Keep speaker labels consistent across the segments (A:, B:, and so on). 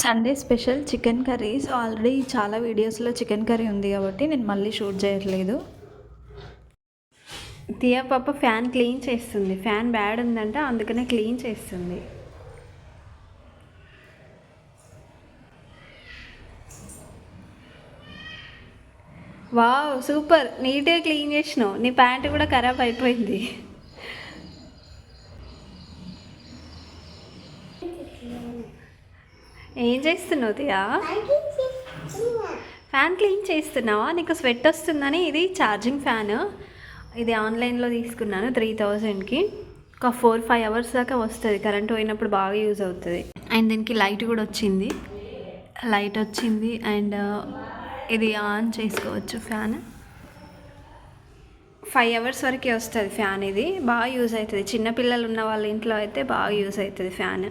A: Sunday special chicken curry so already చాలా వీడియోస్లో chicken curry ఉంది కాబట్టి నేను మళ్ళీ షూట్ చేయట్లేదు.
B: దియా పాప ఫ్యాన్ క్లీన్ చేస్తుంది. ఫ్యాన్ బ్యాడ్ ఉందంట అందుకనే క్లీన్ చేస్తుంది. వావ్ సూపర్ నీట్గా క్లీన్ చేసినావు. నీ ప్యాంట్ కూడా ఖరాబ్ అయిపోయింది. ఏం చేస్తున్నావు దియా? ఫ్యాన్ క్లీన్ చేస్తున్నావా? నీకు స్వెట్ వస్తుందని ఇది ఛార్జింగ్ ఫ్యాన్. ఇది ఆన్లైన్లో తీసుకున్నాను త్రీ థౌజండ్కి. ఒక ఫోర్ ఫైవ్ అవర్స్ దాకా వస్తుంది. కరెంట్ పోయినప్పుడు బాగా యూజ్ అవుతుంది. అండ్ దీనికి లైట్ కూడా వచ్చింది. లైట్ వచ్చింది అండ్ uh, ఇది ఆన్ చేసుకోవచ్చు ఫ్యాన్. ఫైవ్ అవర్స్ వరకే వస్తుంది ఫ్యాన్ ఇది. బాగా యూజ్ అవుతుంది. చిన్నపిల్లలు ఉన్న వాళ్ళ ఇంట్లో అయితే బాగా యూజ్ అవుతుంది ఫ్యాన్.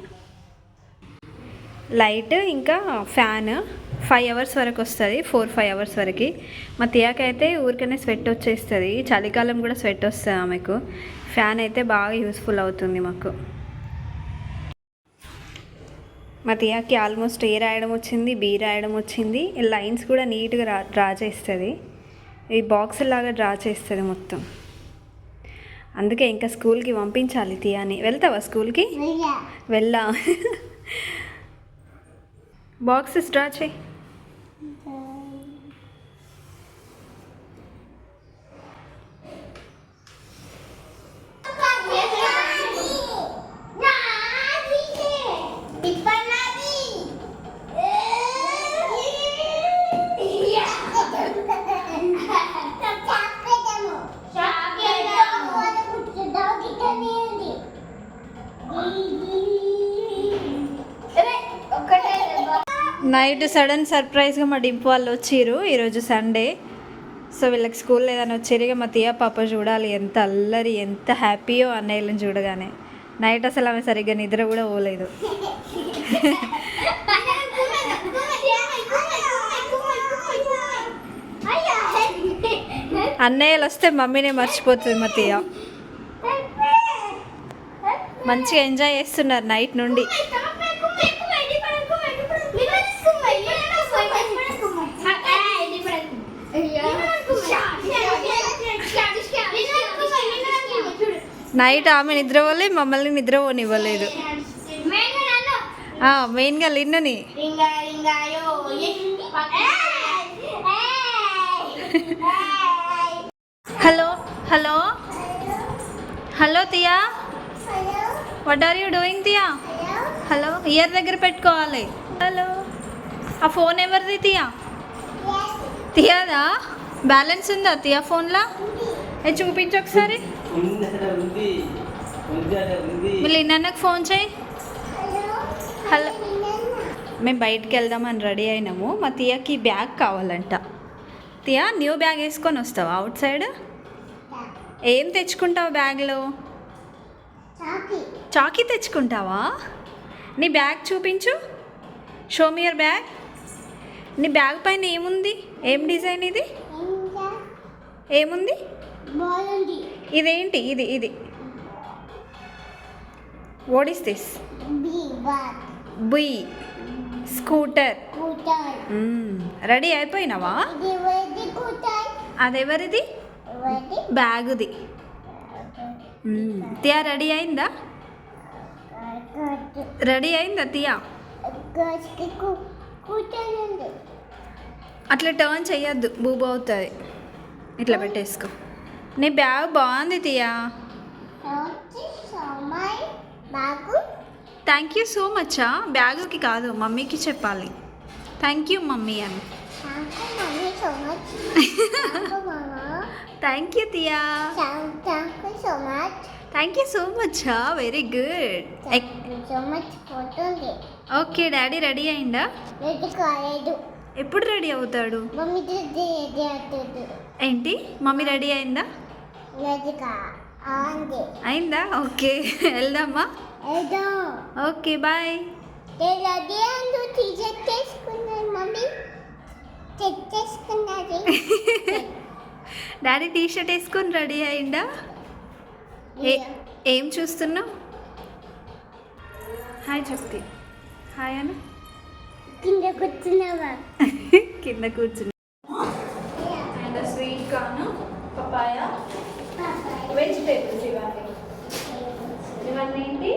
B: లైట్ ఇంకా ఫ్యాన్ ఫైవ్ అవర్స్ వరకు వస్తుంది ఫోర్ ఫైవ్ అవర్స్ వరకు. మా తియాకైతే ఊరికనే స్వెట్ వచ్చేస్తుంది చలికాలం కూడా స్వెట్ వస్తుంది ఆమెకు. ఫ్యాన్ అయితే బాగా యూస్ఫుల్ అవుతుంది మాకు. మా తియాకి ఆల్మోస్ట్ ఏ రాయడం వచ్చింది బి రాయడం వచ్చింది లైన్స్ కూడా నీట్గా రా డ్రా చేస్తుంది. ఈ బాక్స్ లాగా డ్రా చేస్తుంది మొత్తం. అందుకే ఇంకా స్కూల్కి పంపించాలి తియాని. వెళ్తావా స్కూల్కి? వెళ్ళా. బాక్సెస్ డ్రా చేయి నైట్ సడన్ సర్ప్రైజ్గా మా డింపు వాళ్ళు వచ్చారు ఈరోజు సండే. సో వీళ్ళకి స్కూల్ లేదని వచ్చారు. ఇక మా తీయ పాప చూడాలి. ఎంత అల్లరి ఎంత హ్యాపీయో అన్నయ్యలను చూడగానే. నైట్ అసలు ఆమె సరిగ్గా నిద్ర కూడా పోలేదు. అన్నయ్యలు వస్తే మమ్మీనే మర్చిపోతుంది మా తీయ మంచిగా ఎంజాయ్ చేస్తున్నారు నైట్ నుండి. నైట్ ఆమె నిద్రపోలే మమ్మల్ని నిద్ర పోనివ్వలేదు మెయిన్గా లిన్నుని. Hello hello. Hello Tia. What are you doing Tia? Hello ear దగ్గర పెట్టుకోవాలి. హలో. ఆ ఫోన్ ఎవరిది తియా? తియాదా? బ్యాలెన్స్ ఉందా తియా ఫోన్లో? చూపించు ఒకసారి. మళ్ళీ నాన్నకు ఫోన్ చేయి. హలో. మేము బయటికి వెళ్దామని రెడీ అయినాము. మా తియాకి బ్యాగ్ కావాలంట. తియా న్యూ బ్యాగ్ వేసుకొని వస్తావా? Outside? ఏం తెచ్చుకుంటావు బ్యాగ్లో? చాకీ. తెచ్చుకుంటావా? నీ బ్యాగ్ చూపించు. షో మియర్ బ్యాగ్ నీ బ్యాగ్ పైన ఏముంది? ఏం డిజైన్ ఇది? ఏముంది? ఇదేంటి? ఇది ఇది. వాట్ ఈస్ దిస్ బుయ్ స్కూటర్ రెడీ అయిపోయినావా? అదెవరిది బ్యాగుది. మ్మ్. తియా రెడీ అయిందా? రెడీ అయిందా తియా? అట్లా టర్న్ చెయ్యొద్దు. బూబు అవుతుంది. ఇట్లా పెట్టేసుకో. నీ బ్యాగ్ బాగుంది తియా థ్యాంక్ యూ సో మచ్చా బ్యాగుకి కాదు మమ్మీకి చెప్పాలి. థ్యాంక్ యూ మమ్మీ అని. Thank you Tia thank you so much very good okay daddy ready అయిందా? ఎప్పుడు రెడీ అవుతాడు? ఏంటి? మమ్మీ రెడీ అయిందా? అయిందా? ఓకే. వెళ్దామా? Okay bye. Daddy T shirt వేసుకొని రెడీ అయిందా? ఏ చూస్తున్నావు? హాయ్ చెప్తి హాయ్ అన్న
C: కింద కూర్చున్నావా?
A: కింద కూర్చుని
B: వెజిటేబుల్స్ ఇవన్నీ ఇవన్నీ ఏంటి?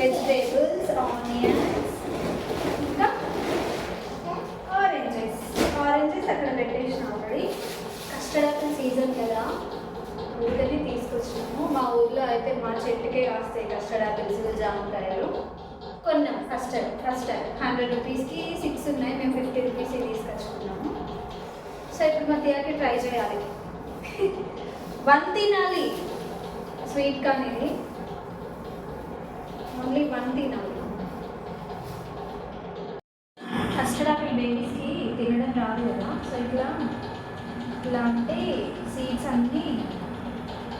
B: వెజిటేబుల్స్ ఆనియన్స్ ఇంకా ఆరెంజెస్. ఆరెంజెస్ అక్కడ పెట్టేసిన ఆల్రెడీ. కస్టర్డ్ సీజన్ కదా. ఊరికని తీసుకొచ్చినాము. మా ఊర్లో అయితే మా చెట్టుకే కాస్తాయి కస్టర్డ్ ఆపిల్స్ జామకాయలు. కొన్నాం కస్టర్డ్ కస్టర్డ్. హండ్రెడ్ రూపీస్కి సిక్స్ ఉన్నాయి. మేము ఫిఫ్టీ రూపీస్ తీసుకొచ్చుకున్నాము. సో ఇప్పుడు మధ్యకి ట్రై చేయాలి. వన్ తినాలి స్వీట్ కానీ ఓన్లీ వన్ తినాలి ఫస్ట్ ఆపిల్ బేబీస్కి తినడం రాదు కదా. సో ఇట్లా ఇట్లా అంటే సీడ్స్ అన్నీ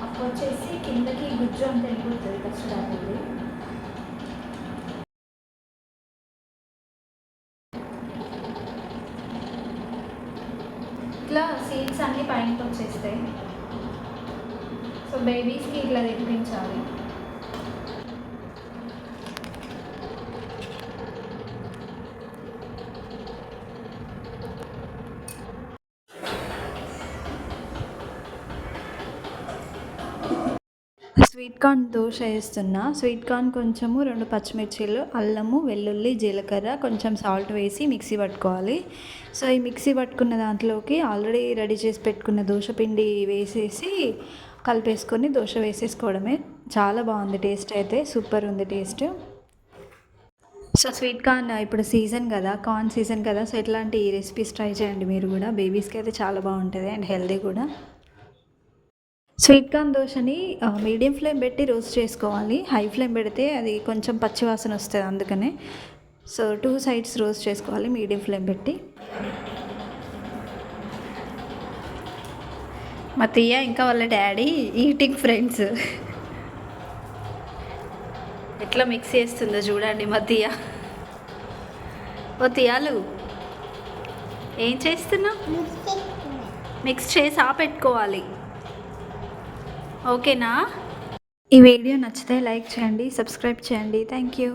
B: అప్పొచ్చేసి కిందకి గుజ్జు అంత వెళ్ళిపోతుంది ఫస్ట్ ఆపిల్ ఇట్లా సీడ్స్ అన్నీ పైనకి వచ్చేస్తాయి. సో బేబీస్కి ఇట్లా తెప్పించాలి.
A: స్వీట్ కార్న్ దోశ వేస్తున్నా. స్వీట్ కార్న్ కొంచెము రెండు పచ్చిమిర్చీలు అల్లము వెల్లుల్లి జీలకర్ర కొంచెం సాల్ట్ వేసి మిక్సీ పట్టుకోవాలి. సో ఈ మిక్సీ పట్టుకున్న దాంట్లోకి ఆల్రెడీ రెడీ చేసి పెట్టుకున్న దోశ పిండి వేసేసి కలిపేసుకొని దోశ వేసేసుకోవడమే. చాలా బాగుంది టేస్ట్ అయితే. సూపర్ ఉంది టేస్ట్. సో స్వీట్ కార్న్ ఇప్పుడు సీజన్ కదా. కార్న్ సీజన్ కదా. సో ఇట్లాంటి రెసిపీస్ ట్రై చేయండి మీరు కూడా. బేబీస్కి అయితే చాలా బాగుంటుంది అండ్ హెల్దీ కూడా. స్వీట్ కార్న్ దోశని మీడియం ఫ్లేమ్ పెట్టి రోస్ట్ చేసుకోవాలి. హై ఫ్లేమ్ పెడితే అది కొంచెం పచ్చివాసన వస్తుంది అందుకనే. సో టూ సైడ్స్ రోస్ట్ చేసుకోవాలి మీడియం ఫ్లేమ్ పెట్టి.
B: మా తీయ ఇంకా వాళ్ళ డాడీ ఈటింగ్ ఫ్రెండ్స్. ఎట్లా మిక్స్ చేస్తుందో చూడండి మా తీయ ఓ తీయాలు ఏం చేస్తున్నావు? మిక్స్ చేసి ఆపెట్టుకోవాలి. ఓకేనా?
A: ఈ వీడియో నచ్చితే లైక్ చేయండి సబ్స్క్రైబ్ చేయండి. Thank you.